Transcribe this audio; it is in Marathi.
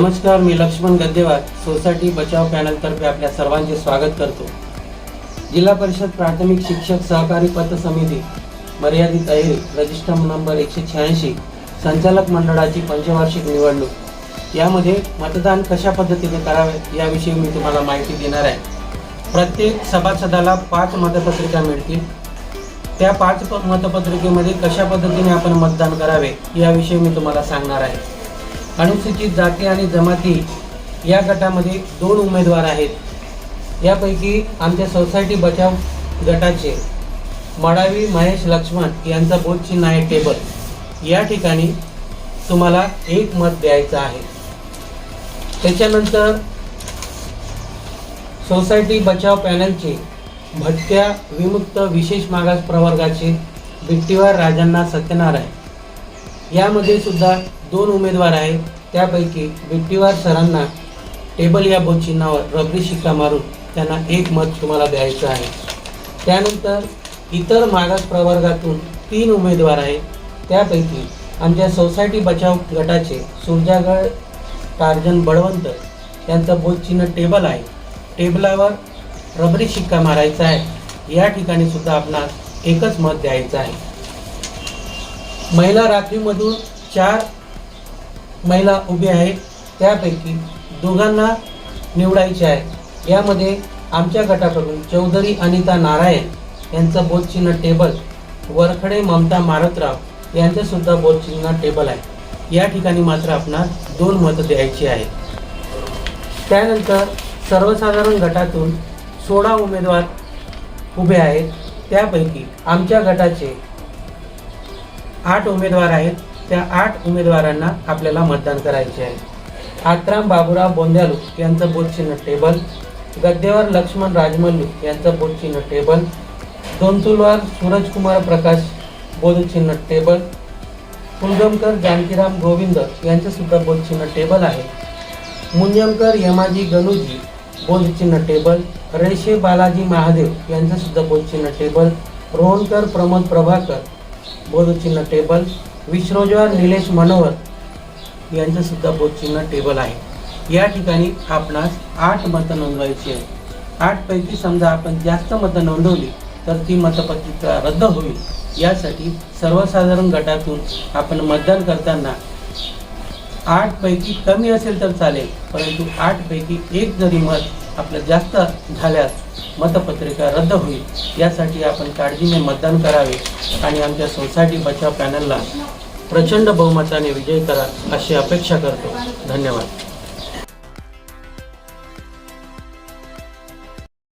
नमस्कार मी लक्ष्मण गद्देवार सोसायटी बचाव पॅनलतर्फे आपल्या सर्वांचे स्वागत करतो. जिल्हा परिषद प्राथमिक शिक्षक सहकारी पतसमिती मर्यादित अहिर रजिस्टर नंबर एकशे शहाऐंशी संचालक मंडळाची पंचवार्षिक निवडणूक. यामध्ये मतदान कशा पद्धतीने करावे याविषयी मी तुम्हाला माहिती देणार आहे. प्रत्येक सभासदाला पाच मतपत्रिका मिळतील. त्या पाच मतपत्रिकेमध्ये कशा पद्धतीने आपण मतदान करावे याविषयी मी तुम्हाला सांगणार आहे. अनुसूचित जाती आणि जमाती या गटामध्ये दोन उमेदवार आहेत. यापैकी आमच्या सोसायटी बचाव गटाचे मडावी महेश लक्ष्मण यांचा बोधचिन्ह आहे टेबल. या ठिकाणी तुम्हाला एक मत द्यायचं आहे. त्याच्यानंतर सोसायटी बचाव पॅनलचे भटक्या विमुक्त विशेष मागास प्रवर्गाचे बिट्टीवार राजांना सत्यनारायण. यामध्ये सुद्धा दोन उमेदवार आहेत. त्यापैकी बिट्टीवार सरांना टेबल या बोध चिन्हावर रबरी शिक्का मारून त्यांना एक मत तुम्हाला द्यायचं आहे. त्यानंतर इतर मागास प्रवर्गातून तीन उमेदवार आहेत. त्यापैकी आमच्या सोसायटी बचाव गटाचे सुरजागड टार्जन बळवंत यांचं बोधचिन्ह टेबल आहे. टेबलावर रबरी शिक्का मारायचा आहे. या ठिकाणी सुद्धा आपणास एकच मत द्यायचं आहे. महिला राखीवमधून चार महिला उभी आहेत. त्यापैकी दोघांना निवडायचे आहे. यामध्ये आमच्या गटाकडून चौधरी अनिता नारायण यांचं बोधचिन्ह टेबल वरखडे ममता मारतराव यांचंसुद्धा बोधचिन्ह टेबल आहे. या ठिकाणी मात्र आपणास दोन मतं द्यायची आहेत त्यानंतर सर्वसाधारण गटातून सोळा उमेदवार उभे आहेत. त्यापैकी आमच्या गटाचे आठ उमेदवार आहेत. त्या आठ उमेदवारांना आपल्याला मतदान करायचे आहे. आत्राम बाबुराव बोंद्यालू यांचं बोधचिन्ह टेबल गद्देवर लक्ष्मण राजमल्लू यांचं बोधचिन्ह टेबल दोनतुलवार सूरजकुमार प्रकाश बोधचिन्ह टेबल कुलगमकर जानकीराम गोविंद यांचंसुद्धा बोधचिन्ह टेबल आहे. मुंजमकर यमाजी गणूजी बोधचिन्ह टेबल रेशे बालाजी महादेव यांचंसुद्धा बोधचिन्ह टेबल रोहनकर प्रमोद प्रभाकर बोधचिन्ह टेबल विश्रोजवार निलेश मनोहर यांचं सुद्धा बोधचिन्ह टेबल आहे. या ठिकाणी आपणास आठ मतं नोंदवायची आहे आठपैकी समजा आपण जास्त मतं नोंदवली तर ती मतपत्रिका रद्द होईल. यासाठी सर्वसाधारण गटातून आपण मतदान करताना आठ पैकी कमी असेल तर चालेल परंतु आठ पैकी एक जरी मत आपलं जास्त झाल्यास मतपत्रिका रद्द होईल. यासाठी आपण काळजीने मतदान करावे आणि आमच्या सोसायटी बचाव पॅनलला प्रचंड बहुमताने विजय करा अशी अपेक्षा करतो. धन्यवाद.